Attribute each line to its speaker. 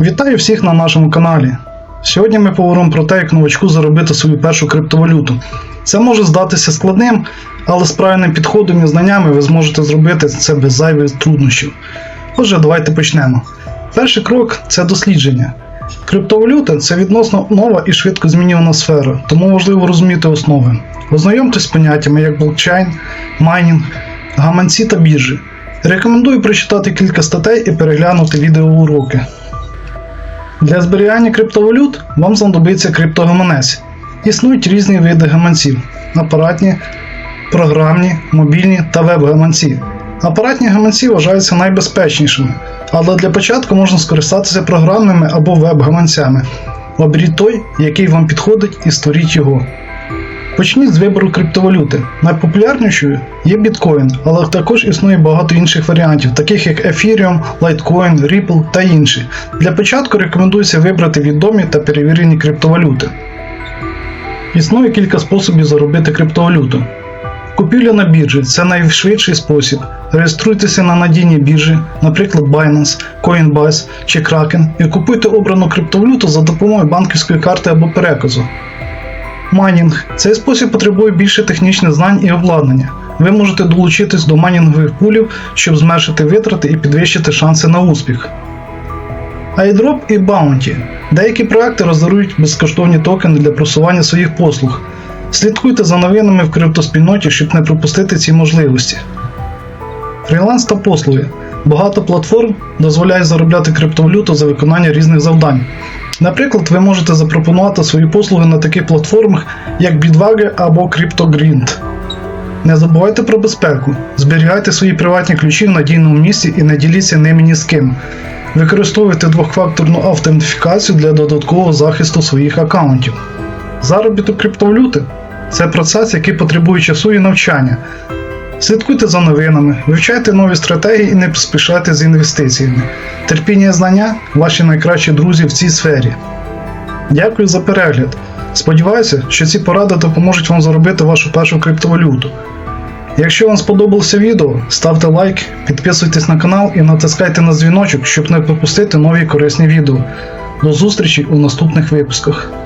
Speaker 1: Вітаю всіх на нашому каналі. Сьогодні ми поговоримо про те, як новачку заробити свою першу криптовалюту. Це може здатися складним, але з правильним підходом і знаннями ви зможете зробити це без зайвих труднощів. Отже, давайте почнемо. Перший крок це дослідження. Криптовалюта це відносно нова і швидко змінювана сфера, тому важливо розуміти основи. Ознайомтесь з поняттями як блокчейн, майнінг, гаманці та біржі. Рекомендую прочитати кілька статей і переглянути відеоуроки. Для зберігання криптовалют вам знадобиться криптогаманець. Існують різні види гаманців: апаратні, програмні, мобільні та веб-гаманці. Апаратні гаманці вважаються найбезпечнішими, але для початку можна скористатися програмними або веб-гаманцями. Оберіть той, який вам підходить, і створіть його. Почніть з вибору криптовалюти. Найпопулярнішою є біткоін, але також існує багато інших варіантів, таких як Ethereum, Litecoin, Ripple та інші. Для початку рекомендується вибрати відомі та перевірені криптовалюти. Існує кілька способів заробити криптовалюту. Купівля на біржі це найшвидший спосіб. Реєструйтеся на надійні біржі, наприклад Binance, Coinbase чи Kraken, і купуйте обрану криптовалюту за допомогою банківської карти або переказу. Майнінг цей спосіб потребує більше технічних знань і обладнання. Ви можете долучитись до майнінгових пулів, щоб зменшити витрати і підвищити шанси на успіх. iDrop і Bounty. Деякі проекти роздарують безкоштовні токени для просування своїх послуг. Слідкуйте за новинами в криптоспільноті, щоб не пропустити ці можливості. Фріланс та послуги. Багато платформ дозволяють заробляти криптовалюту за виконання різних завдань. Наприклад, ви можете запропонувати свої послуги на таких платформах, як Bitwage або CryptoGrind. Не забувайте про безпеку. Зберігайте свої приватні ключі в надійному місці і не діліться ними ні з ким. Використовуйте двохфакторну автентифікацію для додаткового захисту своїх аккаунтів. Заробіток криптовалюти це процес, який потребує часу і навчання. Слідкуйте за новинами, вивчайте нові стратегії і не поспішайте з інвестиціями. Терпіння і знання ваші найкращі друзі в цій сфері. Дякую за перегляд. Сподіваюся, що ці поради допоможуть вам заробити вашу першу криптовалюту. Якщо вам сподобалося відео, ставте лайк, підписуйтесь на канал і натискайте на дзвіночок, щоб не пропустити нові корисні відео. До зустрічі у наступних випусках.